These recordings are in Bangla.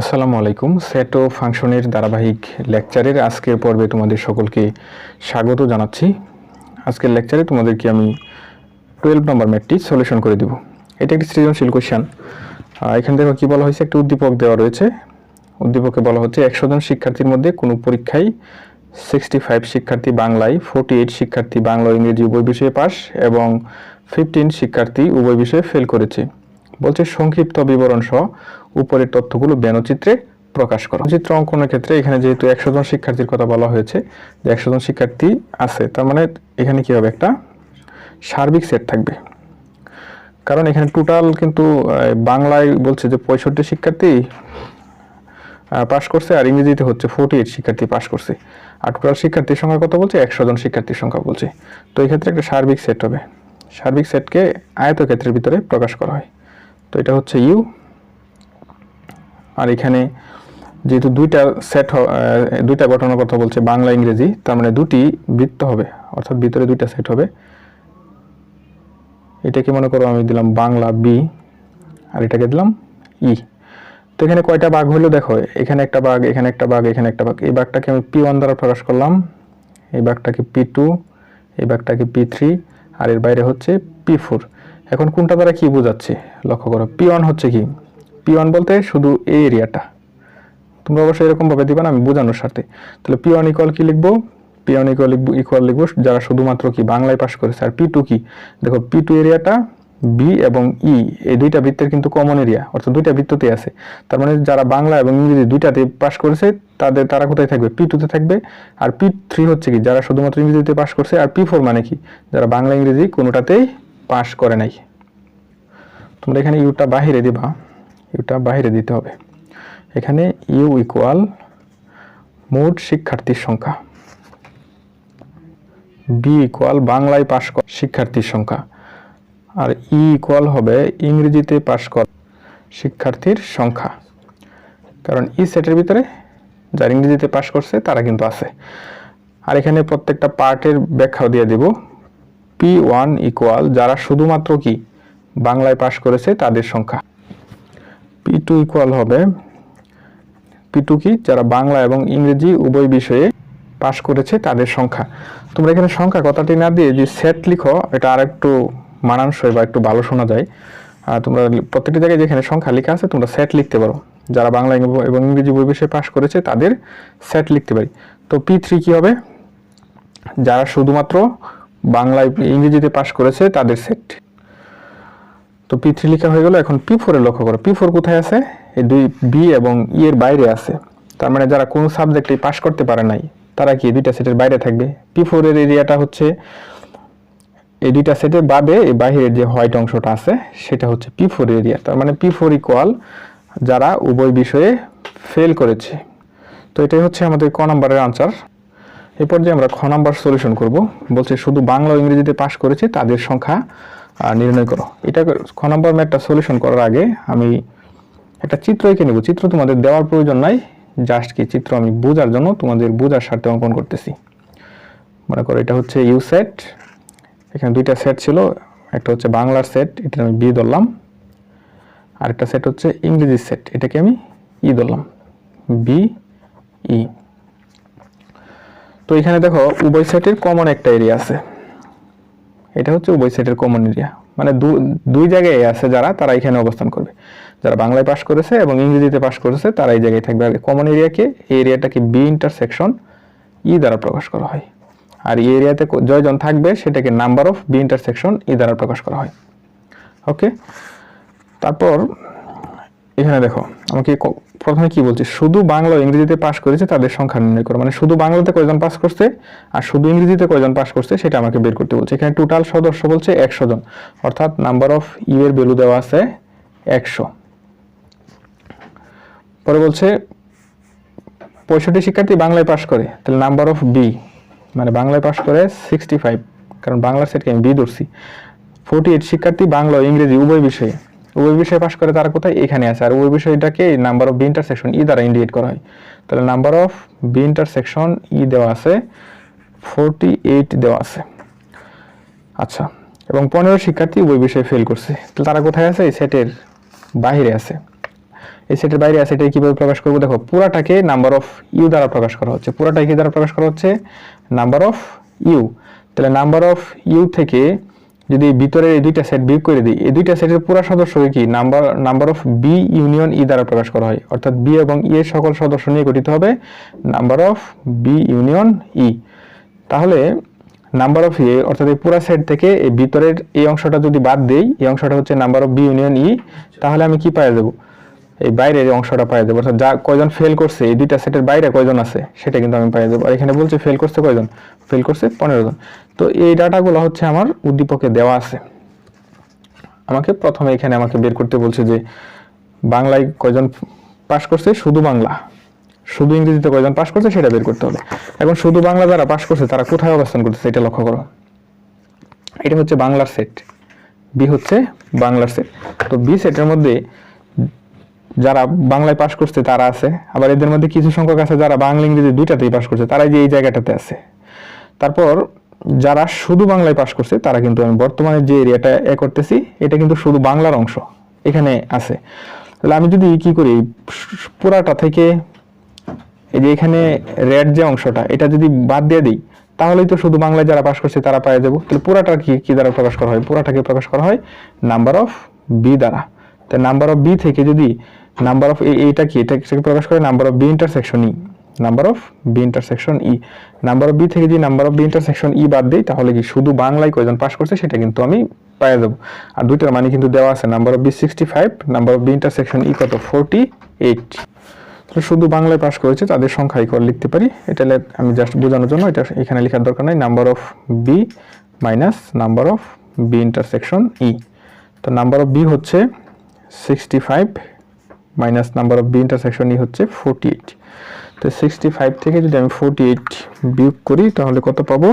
আসসালামু আলাইকুম। সেট ফাংশনের ধারাবাহিক লেকচারের আজকের পর্বে তোমাদের সকলকে স্বাগত জানাচ্ছি। আজকের লেকচারে তোমাদেরকে আমি টুয়েলভ নম্বর ম্যাটটি সলিউশন করে দেব। এটা একটি সৃজনশীল কোশ্চেন এখান থেকে কী বলা হয়েছে? একটি উদ্দীপক দেওয়া রয়েছে। উদ্দীপকে বলা হচ্ছে একশো জন শিক্ষার্থীর মধ্যে কোনো পরীক্ষায় সিক্সটি ফাইভ শিক্ষার্থী বাংলায় ফোর্টি এইট শিক্ষার্থী বাংলা ইংরেজি উভয় বিষয়ে পাস এবং ফিফটিন শিক্ষার্থী উভয় বিষয়ে ফেল করেছে। বলছে সংক্ষিপ্ত বিবরণ সহ উপরের তথ্যগুলো ব্যনচিত্রে প্রকাশ করো। চিত্র অঙ্কনের ক্ষেত্রে এখানে যেহেতু একশো জন শিক্ষার্থীর কথা বলা হয়েছে, যে একশো জন শিক্ষার্থী আছে, তার মানে এখানে কি হবে? একটা সার্বিক সেট থাকবে। কারণ এখানে টোটাল কিন্তু বাংলায় বলছে যে পঁয়ষট্টি শিক্ষার্থী পাশ করছে, আর ইংরেজিতে হচ্ছে ফোর্টি এইট শিক্ষার্থী পাশ করছে। আর টোটাল শিক্ষার্থীর সংখ্যা কত বলছে? একশো জন শিক্ষার্থীর সংখ্যা বলছে। তো এই ক্ষেত্রে একটা সার্বিক সেট হবে। সার্বিক সেটকে আয়তক্ষেত্রের ভিতরে প্রকাশ করা হয়। তো এটা হচ্ছে ইউ আর এখানে যেহেতু দুইটা সেট দুইটা ঘটনার কথা বলছে বাংলা, ইংরেজি, তার মানে দুটি বৃত্ত হবে, অর্থাৎ ভিতরে দুইটা সেট হবে। এটাকে মনে করো আমি দিলাম বাংলা বি আর এটাকে দিলাম ই তো এখানে কয়টা ভাগ হলো দেখো, এখানে একটা ভাগ, এখানে একটা ভাগ, এখানে একটা ভাগ। এই ভাগটাকে আমি পি ওয়ান দ্বারা প্রকাশ করলাম, এই ভাগটাকে পি টু এই ভাগটাকে পি থ্রি আর এর বাইরে হচ্ছে পি ফোর এখন কোনটা দ্বারা কি বোঝাচ্ছে? লক্ষ্য করো পি ওয়ান হচ্ছে কি? পি ওয়ান বলতে শুধু এই এরিয়াটা। তোমরা অবশ্যই এরকমভাবে দিবা না, আমি বোঝানোর সাথে তাহলে পি ওয়ান ইকুয়াল কি লিখব? পি ওয়ান ইকুয়াল ইকুয়াল লিখব, যারা শুধুমাত্র কি বাংলায় পাশ করেছে, আর পি টু কি? দেখো পি টু এরিয়াটা বি এবং ই এই দুইটা বৃত্তের কিন্তু কমন এরিয়া অর্থাৎ দুইটা বৃত্ততে আছে। তার মানে যারা বাংলা এবং ইংরেজি দুইটাতে পাশ করেছে, তাদের, তারা কোথায় থাকবে? পি টুতে থাকবে। আর পি থ্রি হচ্ছে কি? যারা শুধুমাত্র ইংরেজিতে পাশ করছে, আর পি ফোর মানে কি? যারা বাংলা, ইংরেজি কোনোটাতেই পাশ করে নাই। তোমরা এখানে ইউটা বাহিরে দিবা। ইউটা বাহিরে দিতে হবে। এখানে ইউ ইকুয়াল মোট শিক্ষার্থীর সংখ্যা। বি ইকুয়াল বাংলায় পাশ করা শিক্ষার্থীর সংখ্যা। আর ই ইকুয়াল হবে ইংরেজিতে পাশ করা শিক্ষার্থীর সংখ্যা। কারণ ই সেটের ভিতরে যারা ইংরেজিতে পাশ করছে, তারা কিন্তু আছে। আর এখানে প্রত্যেকটা পার্টের ব্যাখ্যাও দিয়ে দিব। পি ওয়ান ইকুয়াল যারা শুধুমাত্র কি বাংলায় পাশ করেছে তাদের সংখ্যা। পি টু ইকুয়াল হবে পি টু কি যারা বাংলা এবং ইংরেজি উভয় বিষয়ে পাশ করেছে তাদের সংখ্যা। তোমরা এখানে সংখ্যা কথাটি না দিয়ে যে সেট লিখো, এটা আর একটু মানানসই বা একটু ভালো শোনা যায়। আর তোমরা প্রত্যেকটি জায়গায় যেখানে সংখ্যা লেখা আছে, তোমরা সেট লিখতে পারো। যারা বাংলা এবং ইংরেজি উভয় বিষয়ে পাশ করেছে, তাদের সেট লিখতে পারি। তো পি থ্রি কী হবে? যারা শুধুমাত্র বাংলায় ইংরেজিতে পাশ করেছে, তাদের সেট তো পি থ্রি লেখা হয়ে গেল, এখন পি ফোরে লক্ষ্য করো। পি ফোর কোথায় আছে? এই দুই বি এবং ই এর বাইরে আছে। তার মানে যারা কোনো সাবজেক্টে পাশ করতে পারে নাই, তারা কি দুইটা সেটের বাইরে থাকবে? পি ফোরের এরিয়াটা হচ্ছে, এই দুইটা সেটের বাদে এই বাহিরের যে হোয়াইট অংশটা আছে, সেটা হচ্ছে পি ফোর এরিয়া তার মানে পি ফোর ইকুয়াল যারা উভয় বিষয়ে ফেল করেছে। তো এটাই হচ্ছে আমাদের ক নম্বরের আনসার এই পর্যায়ে আমরা খ নাম্বার সলিউশন করব। বলছে, শুধু বাংলা ও ইংরেজিতে পাশ করেছে, তাদের সংখ্যা নির্ণয় করো। এটা খ নাম্বার ম্যাথটা সলিউশন করার আগে আমি একটা চিত্র এঁকে নেব। চিত্র তোমাদের দেওয়ার প্রয়োজন নাই জাস্ট কি চিত্র আমি বোঝার জন্য তোমাদের বোঝার স্বার্থে অঙ্কন করতেছি। মনে করো এটা হচ্ছে ইউ সেট এখানে দুইটা সেট ছিল, একটা হচ্ছে বাংলার সেট এটা আমি বি ধরলাম আর একটা সেট হচ্ছে ইংরেজি সেট এটাকে আমি ই ধরলাম বি ই তো এখানে দেখো, উভয় সেটের কমন একটা এরিয়া আছে। এটা হচ্ছে উভয় সেটের কমন এরিয়া মানে দুই জায়গায় আছে যারা, তারা এখানে অবস্থান করবে। যারা বাংলায় পাশ করেছে এবং ইংরেজিতে পাশ করেছে, তারা এই জায়গায় থাকবে। আর কমন এরিয়াকে এই এরিয়াটাকে বি ইন্টারসেকশন ই দ্বারা প্রকাশ করা হয়। আর এই এরিয়াতে জয়জন থাকবে, সেটাকে number of B intersection E দ্বারা প্রকাশ করা হয়। ওকে তারপর এখানে দেখো, আমাকে প্রথমে কি বলছে? শুধু বাংলা ইংরেজিতে পাশ করেছে, তাদের সংখ্যা নির্ণয় করো। মানে শুধু বাংলাতে কয়জন পাস করছে, আর শুধু ইংরেজিতে কয়জন পাস করছে, সেটা আমাকে বের করতে বলছে। এখানে টোটাল সদস্য বলছে একশো জন। অর্থাৎ নাম্বার অফ ইউ এর ভ্যালু দেওয়া আছে একশো। পরে বলছে, পঁয়ষট্টি শিক্ষার্থী বাংলায় পাশ করে, তাহলে নাম্বার অফ বি মানে বাংলায় পাশ করে সিক্সটি ফাইভ কারণ বাংলার সেটকে আমি বি ধরছি। ফোর্টি এইট শিক্ষার্থী বাংলা ও ইংরেজি উভয় বিষয়ে। উভয় বিষয়ে পাশ করে তারা কোথায়? এখানে আছে। আর ওই বিষয়টাকে number of B intersection E দ্বারা ইন্ডিকেট করা হয়। তাহলে number of B intersection E দেওয়া আছে ফোরটি এইট দেওয়া আছে। আচ্ছা এবং পনেরো শিক্ষার্থী ওই বিষয়ে ফেল করছে। তাহলে তারা কোথায় আছে? এই সেটের বাইরে আছে। এই সেটের বাইরে আছে, এটাকে কীভাবে প্রকাশ করব? দেখো, পুরাটাকে নাম্বার অফ ইউ দ্বারা প্রকাশ করা হচ্ছে। পুরাটাকে দ্বারা প্রকাশ করা হচ্ছে? নাম্বার অফ ইউ তাহলে নাম্বার অফ ইউ থেকে যদি ভিতরের এই দুইটা সেট বিয়োগ করে দিই, এই দুইটা সেটের পুরো সদস্যকে কি number number of B union E দ্বারা প্রকাশ করা হয়? অর্থাৎ বি এবং ই এর সকল সদস্য নিয়ে গঠিত হবে number of B union E তাহলে নাম্বার অফ এ অর্থাৎ এই পুরো সেট থেকে এই ভিতরের এই অংশটা যদি বাদ দেই, এই অংশটা হচ্ছে number of B union E তাহলে আমি কি পাই দেবো এই বাইরের অংশটা পাই দেবো। অর্থাৎ যা কয়জন ফেল করছে, এই দুইটা সেটের বাইরে কয়জন আছে, সেটা কিন্তু আমি পাই দেবো। আর এখানে বলছে ফেল করছে কয়জন? ফেল করছে পনেরো জন। তো এই ডাটাগুলো হচ্ছে আমার উদ্দীপকে দেওয়া আছে। আমাকে প্রথমে এখানে আমাকে বের করতে বলছে যে, বাংলায় কয়জন পাস করছে? শুধু বাংলা। শুধু ইংরেজিতে কয়জন পাস করছে সেটা বের করতে হবে। এখন শুধু বাংলা যারা পাস করছে, তারা কোথায় অবস্থান করতেছে এটা লক্ষ্য করো। এটা হচ্ছে বাংলার সেট বি হচ্ছে বাংলার সেট তো বি সেটের মধ্যে যারা বাংলায় পাশ করছে, তারা আছে। আবার এদের মধ্যে কিছু সংখ্যক আছে যারা বাংলা, ইংরেজি দুইটাতেই পাস করছে, তারাই যে এই জায়গাটাতে আছে। তারপর যারা শুধু বাংলায় পাস করছে, তারা কিন্তু আমি বর্তমানে যে এরিয়াটা এ করতেছি, এটা কিন্তু শুধু বাংলার অংশ এখানে আছে। তাহলে আমি যদি কি করি, পুরাটা থেকে এই যে এখানে রেড যে অংশটা, এটা যদি বাদ দিয়ে দিই, তাহলেই তো শুধু বাংলায় যারা পাশ করছে, তারা পেয়ে যাব। তাহলে পুরাটা কি কি দ্বারা প্রকাশ করা হয়? পুরাটাকে প্রকাশ করা হয় নাম্বার অফ বি দ্বারা। তাই নাম্বার অফ বি থেকে যদি নাম্বার অফ এইটা কি? এটা এটাকে প্রকাশ করে number of B intersection E number of B intersection E number of B থেকে যদি number of B intersection E বাদ দিই, তাহলে কি শুধু বাংলায় কয়জন পাস করছে, সেটা কিন্তু আমি পেয়ে যাব আর দুইটার মানে কিন্তু দেওয়া আছে number of B sixty five number of B intersection E কত? ফোরটি এইট তাহলে শুধু বাংলায় পাস করেছে, তাদের সংখ্যা ইকুয়াল লিখতে পারি। এটা আমি জাস্ট বোঝানোর জন্য এটা এখানে লেখার দরকার নাই। Number of B minus number of B intersection E তো নাম্বার অফ বি হচ্ছে sixty five minus number of B intersection E হচ্ছে ফোরটি এইট তো সিক্সটি ফাইভ থেকে যদি আমি ফোরটি এইট বিয়োগ করি, তাহলে কত পাবো?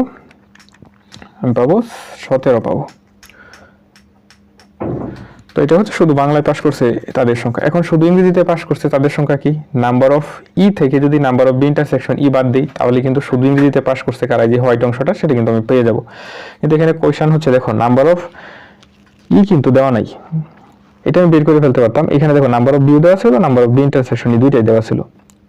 আমি পাবো সতেরো পাবো। তো এটা হচ্ছে শুধু বাংলায় পাস করছে তাদের সংখ্যা। এখন শুধু ইংরেজিতে পাস করছে তাদের সংখ্যা কি? নাম্বার অফ ই থেকে যদি number of B intersection E বাদ দিই, তাহলে কিন্তু শুধু ইংরেজিতে পাস করছে কারা? যে হোয়াইট অংশটা, সেটা কিন্তু আমি পেয়ে যাব। কিন্তু এখানে কোয়েশন হচ্ছে, দেখো নাম্বার অফ ই কিন্তু দেওয়া নাই। এটা আমি বের করে ফেলতে পারতাম। এখানে দেখো নাম্বার অফ বিউ দেওয়া ছিল number of B intersection E দুইটাই দেওয়া ছিল।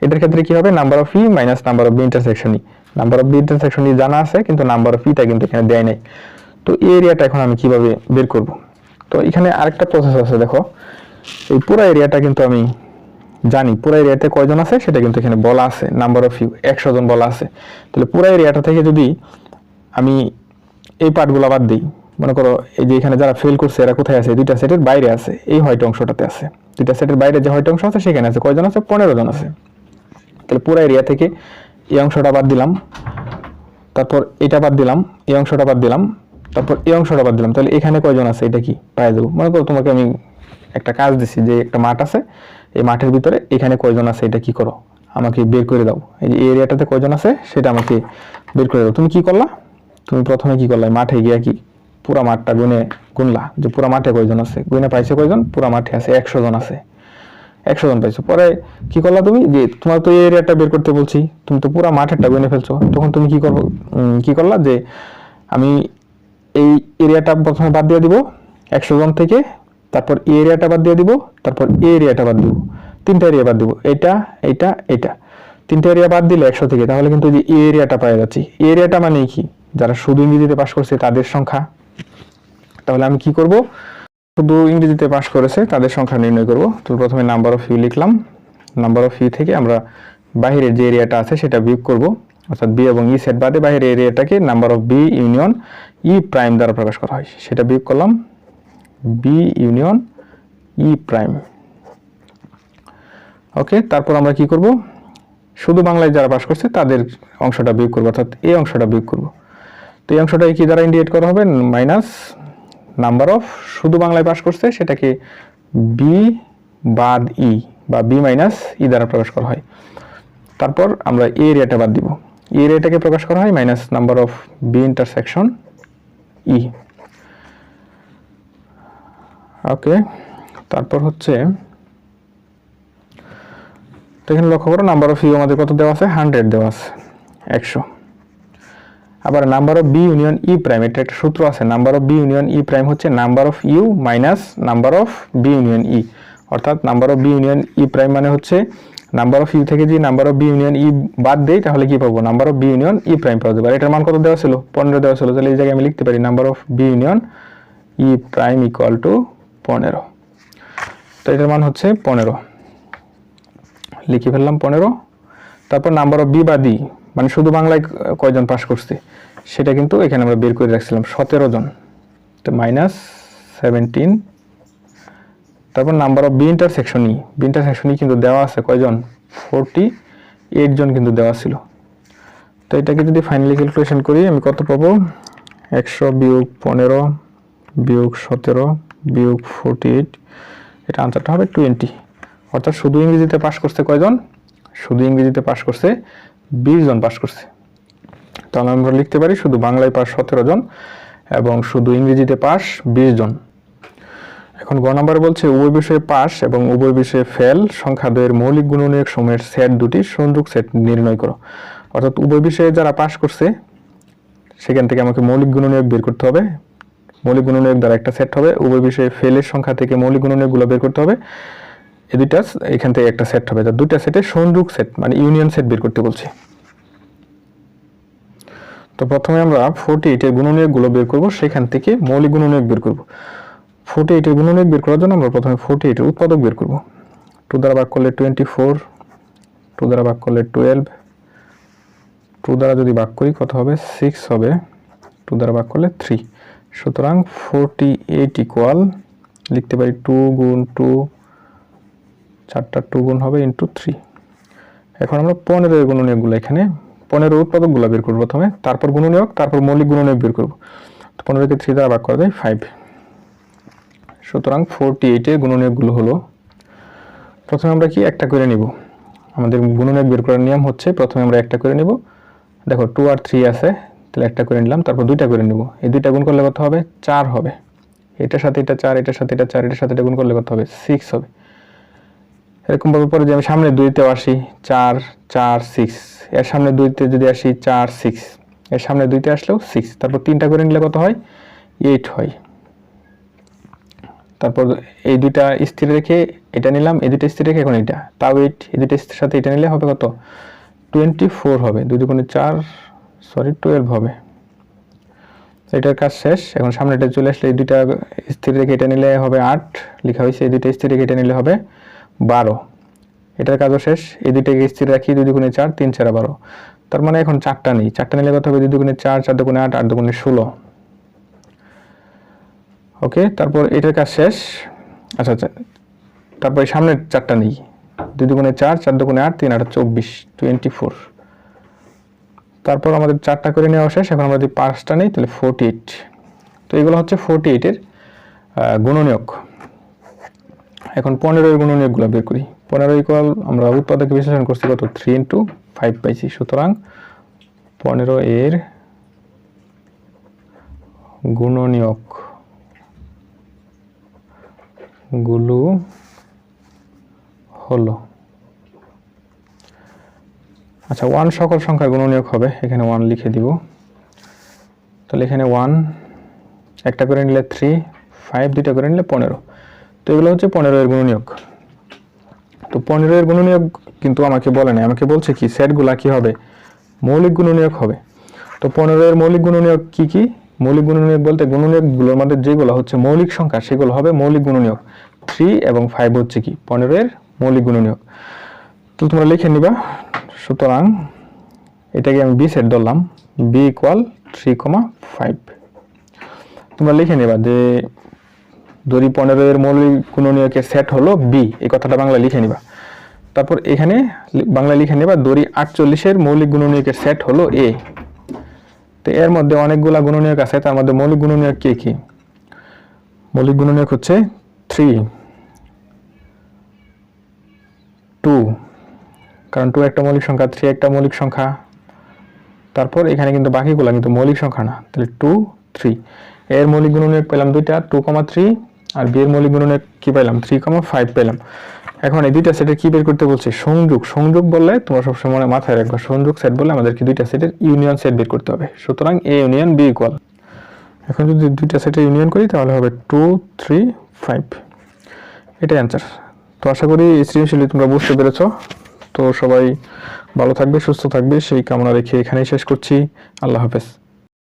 এটার ক্ষেত্রে কি হবে? Number of E minus number of B intersection E. Number of B intersection E জানা আছে, কিন্তু নাম্বার অফ ইটা কিন্তু এখানে দেয় নাই। তো এই এরিয়াটা এখন আমি কীভাবে বের করব? তো এখানে আরেকটা প্রসেস আছে, দেখো। এই পুরো এরিয়াটা কিন্তু আমি জানি। পুরো এরিয়াতে কয়জন আছে? সেটা কিন্তু এখানে বলা আছে। নাম্বার অফ ইউ একশো জন বলা আছে। তাহলে পুরো এরিয়াটা থেকে যদি আমি এই পার্টগুলো বাদ দিই মনে করো এই যে এখানে যারা ফেল করছে, এরা কোথায় আছে? দুইটা সেটের বাইরে আছে। এই হোয়াইট অংশটাতে আছে। দুইটা সেটের বাইরে যে হোয়াইট অংশ আছে, সেখানে আছে। কয়জন আছে? পনেরো জন আছে। তাহলে পুরো এরিয়া থেকে এই অংশটা বাদ দিলাম। তারপর এটা বাদ দিলাম, এই অংশটা বাদ দিলাম। তারপর এই অংশটা বাদ দিলাম। তাহলে এখানে কয়জন আছে? এটা কি? পাই দেবো মনে করো তোমাকে আমি একটা কাজ দিছি যে একটা মাঠ আছে। এই মাঠের ভিতরে এখানে কয়জন আছে? এটা কি করো? আমাকে বের করে দাও। এই যে এরিয়াটাতে কয়জন আছে? সেটা আমাকে বের করে দাও। তুমি কি করলা? তুমি প্রথমে কি করলা? মাঠে গিয়া কি পুরা মাঠটা গুনে গুনলা। যে পুরা মাঠে কয়জন আছে? গুনে পাইছে কয়জন? পুরা মাঠে আছে একশো জন আছে। একশো জন পাইছো। পরে কি করলা তুমি? যে তোমার তো এই এরিয়াটা বের করতে বলছি, তুমি তো পুরো মাঠেরটা গুনে ফেলছো। তখন তুমি কি করব কি করলা? যে আমি এই এরিয়াটা প্রথমে বাদ দিয়ে দিব একশো জন থেকে, তারপর এই এরিয়াটা বাদ দিয়ে দিব, তারপর এই এরিয়াটা বাদ দিব। তিনটা এরিয়া বাদ দিব। এটা এটা এটা। তিনটা এরিয়া বাদ দিলে একশো থেকে। তাহলে কিন্তু যে এরিয়াটা পাওয়া যাচ্ছে। এরিয়াটা মানে কি? যারা শুধু ইংরেজিতে পাস করছে, তাদের সংখ্যা। তাহলে আমি কি করব? শুধু ইংরেজিতে পাস করেছে, তাদের সংখ্যা নির্ণয় করব। তো প্রথমে নাম্বার অফ ইউ লিখলাম। নাম্বার অফ ইউ থেকে আমরা বাইরের যে এরিয়াটা আছে সেটা বিয়োগ করব। অর্থাৎ বি এবং ই সেট বাদে বাইরের এরিয়াটাকে number of B union E prime দ্বারা প্রকাশ করা হয়। সেটা বিয়োগ করলাম। B union E prime okay তারপর আমরা কি করব? শুধু বাংলায় যারা পাস করছে তাদের অংশটা বিয়োগ করব। অর্থাৎ এই অংশটা বিয়োগ করব। তো এই অংশটা কি দ্বারা ইন্ডিকেট করা হবে? মাইনাস নাম্বার অফ শুধু বাংলায় পাস করছে, সেটাকে বি বাদ ই বা বি মাইনাস ই দ্বারা প্রকাশ করা হয়। তারপর আমরা এ এরিয়াটা বাদ দিব। এ এরিয়াটাকে প্রকাশ করা হয় minus number of B intersection E okay, তারপর হচ্ছে, তো এখানে লক্ষ্য করো নাম্বার অফ ইউ আমাদের কত দেওয়া আছে? হান্ড্রেড দেওয়া আছে, একশো। আবার number of B union E prime এটা একটা সূত্র আছে number of B union E prime হচ্ছে number of U minus number of B union E অর্থাৎ number of B union E prime মানে হচ্ছে নাম্বার অফ ইউ থেকে যদি number of B union E বাদ দেই তাহলে কি পাবো number of B union E prime পাওয়া যাবে এটার মান কত দেওয়া ছিল পনেরো দেওয়া ছিল তাহলে এই জায়গায় আমি লিখতে পারি number of B union E prime equal to পনেরো তো এটার মান হচ্ছে পনেরো লিখে ফেললাম পনেরো তারপর নাম্বার অফ বি বা ডি মানে শুধু বাংলায় কয়জন পাস করছে, সেটা কিন্তু এখানে আমরা বের করে রাখছিলাম সতেরো জন। তো মাইনাস সেভেন্টিন তারপর number of B intersection E B intersection E কিন্তু দেওয়া আছে কয়জন? ফোরটি এইট জন কিন্তু দেওয়া ছিল। তো এটাকে যদি ফাইনালি ক্যালকুলেশন করি, আমি কত পাবো? একশো বিয়োগ পনেরো, বিয়োগ সতেরো, বিয়োগ ফোরটি এইট এটা আনসারটা হবে টোয়েন্টি অর্থাৎ শুধু ইংরেজিতে পাশ করছে কয়জন? শুধু ইংরেজিতে পাশ করছে বিশ জন পাশ করছে। তাহলে আমরা লিখতে পারি শুধু বাংলায় পাস সতেরো জন এবং শুধু ইংরেজিতে পাস বিশ জন। এখন গ নাম্বার বলছে, উভয় বিষয়ে পাস এবং উভয় বিষয়ে ফেল সংখ্যা দ্বয়ের মৌলিক গুণনীয়ক সময়ের সেট দুটি সংযোগ সেট নির্ণয় করো। অর্থাৎ উভয় বিষয়ে যারা পাস করছে, সেখান থেকে আমাকে মৌলিক গুণনীয়ক বের করতে হবে। মৌলিক গুণনীয়ক দ্বারা একটা সেট হবে, উভয় বিষয়ে ফেলের সংখ্যা থেকে মৌলিক গুণনীয়কগুলো বের করতে হবে। এই দুইটা এখান থেকে একটা সেট হবে। তা দুইটা সেটের সংযোগ সেট মানে ইউনিয়ন সেট বের করতে বলছি। তো প্রথমে আমরা ফোর্টি এইটের গুণনীয়কগুলো বের করব, সেখান থেকে মৌলিক গুণনীয়ক বের করব। ফোর্টি এইটের গুণনীয়ক বের করার জন্য আমরা প্রথমে ফোর্টি এইটের উৎপাদক বের করব। টু দ্বারা ভাগ করলে টোয়েন্টি ফোর টু দ্বারা ভাগ করলে টুয়েলভ টু দ্বারা যদি ভাগ করি কত হবে? সিক্স হবে। টু দ্বারা ভাগ করলে থ্রি সুতরাং ফোরটি এইট ইকুয়াল লিখতে পারি টু গুণ টু চারটা টু গুণ হবে ইন্টু থ্রি এখন আমরা পনেরো গুণনীয়কগুলো এখানে, পনেরো উৎপাদকগুলো বের করব প্রথমে, তারপর গুণনীয়ক, তারপর মৌলিক গুণনীয়ক বের করব। তো পনেরোকে থ্রি দ্বারা ভাগ করা যায় ফাইভ সুতরাং ফোরটি এইটের গুণনীয়কগুলো হলো, প্রথমে আমরা কি একটা করে নিব? আমাদের গুণনীয়ক বের করার নিয়ম হচ্ছে, প্রথমে আমরা একটা করে নিব। দেখো টু আর থ্রি আছে, তাহলে একটা করে নিলাম, তারপর দুইটা করে নিব। এই দুইটা গুণ করলে কত হবে? চার হবে। এটার সাথে এটা চার, এটার সাথে এটা চার, এটার সাথে এটা গুণ করলে কত হবে? সিক্স হবে। এরকম ভাবে পরে যে আমি সামনে দুইতেও আসি, চার চার সিক্স এর সামনে দুইতে যদি আসি, চার সিক্স এর সামনে দুইতে আসলেও সিক্স তারপর তিনটা করে নিলে কত হয়? এইট হয়। তারপর এই দুইটা স্থির রেখে এটা নিলাম, এই দুইটা স্থির রেখে এখন এটা তাও এইট এই দুইটা স্থির সাথে এটা নিলে হবে কত? টোয়েন্টি ফোর হবে। দুই দুগুণে চার সরি টুয়েলভ হবে। এটার কাজ শেষ। এখন সামনে এটা চলে আসলে এই দুইটা স্থির রেখে এটা নিলে হবে আট লেখা হয়েছে এই দুইটা স্থির রেখে এটা নিলে হবে বারো। এটার কাজও শেষ। এই দুইটাকে স্থির রাখি, দুই দুগুণে চার, তিন চার বারো। তার মানে এখন চারটা নেই। চারটা নিলে কত হবে দুই দুগুণে চার চার দুগুণে আট আট দুগুণে ষোলো। ওকে, তারপর এটার কাজ শেষ। আচ্ছা আচ্ছা। তারপর সামনের চারটা নেই। দুই দুগুণে চার চার দুগুণে আট, তিন, আট, চব্বিশ টোয়েন্টি ফোর তারপর আমাদের চারটা করে নেওয়া শেষ। এখন আমরা যদি পাঁচটা নেই, তাহলে ফোরটি এইট তো এগুলো হচ্ছে ফোরটি এইটের গুণনীয়ক। এখন পনেরোর গুণনীয়কগুলো বের করি। পনেরো ইকুয়াল আমরা উৎপাদকে বিশ্লেষণ করছি কত? থ্রি ইন্টু ফাইভ পাইছি। সুতরাং পনেরো এর গুণনীয়কগুলো হলো। আচ্ছা ওয়ান সকল সংখ্যার গুণনীয়ক হবে। এখানে ওয়ান লিখে দিব। তাহলে এখানে ওয়ান একটা করে নিলে থ্রি ফাইভ দুইটা করে নিলে পনেরো। তো এগুলো হচ্ছে পনেরো এর গুণনীয়ক। তো পনেরো এর গুণনীয়ক কিন্তু আমাকে বলে নাই, আমাকে বলছে কি সেটগুলা কি হবে? মৌলিক গুণনীয়ক হবে। তো পনেরো এর মৌলিক গুণনীয়ক কি কি? মৌলিক গুণনীয়ক বলতে গুণনীয়কগুলোর মধ্যে যেগুলো হচ্ছে মৌলিক সংখ্যা, সেগুলো হবে মৌলিক গুণনীয়ক। থ্রি এবং ফাইভ হচ্ছে কি? পনেরো এর মৌলিক গুণনীয়ক। তো তোমরা লিখে নিবা। সুতরাং এটাকে আমি বি সেট ধরলাম। B equal three comma five তোমরা লিখে নেবা যে দড়ি পনেরো এর মৌলিক গুণনীয়কের সেট হলো বি এই কথাটা বাংলা লিখে নিবা। তারপর এখানে বাংলা লিখে নিবা, দড়ি আটচল্লিশের মৌলিক গুণনীয়কের সেট হলো এ তো এর মধ্যে অনেকগুলা গুণনীয়ক আছে, তার মধ্যে মৌলিক গুণনীয়ক কি কি? মৌলিক গুণনীয়ক হচ্ছে থ্রি টু কারণ টু একটা মৌলিক সংখ্যা থ্রি একটা মৌলিক সংখ্যা। তারপর এখানে কিন্তু বাকিগুলো কিন্তু মৌলিক সংখ্যা না, তাহলে টু থ্রি এর মৌলিক গুণনীয়ক পেলাম দুইটা টু কমা থ্রি আর বি এর মৌলিক গুণনীয়ক কি পাইলাম? থ্রি কমা ফাইভ পেলাম এখন এই দুইটা সেটের কি বের করতে বলছে? সংযোগ। সংযোগ বললে তোমরা সবসময় মনে মাথায় রাখবা, সংযোগ সেট বললে আমাদেরকে দুইটা সেটের ইউনিয়ন সেট বের করতে হবে। সুতরাং এ ইউনিয়ন বি ইকুয়াল এখন যদি দুইটা সেটের ইউনিয়ন করি, তাহলে হবে টু থ্রি ফাইভ এটাই অ্যান্সার তো আশা করি এই সৃজনশীলটি তোমরা বুঝতে পেরেছ। তো সবাই ভালো থাকবে, সুস্থ থাকবে। সেই কামনা রেখে এখানেই শেষ করছি। আল্লাহ হাফেজ।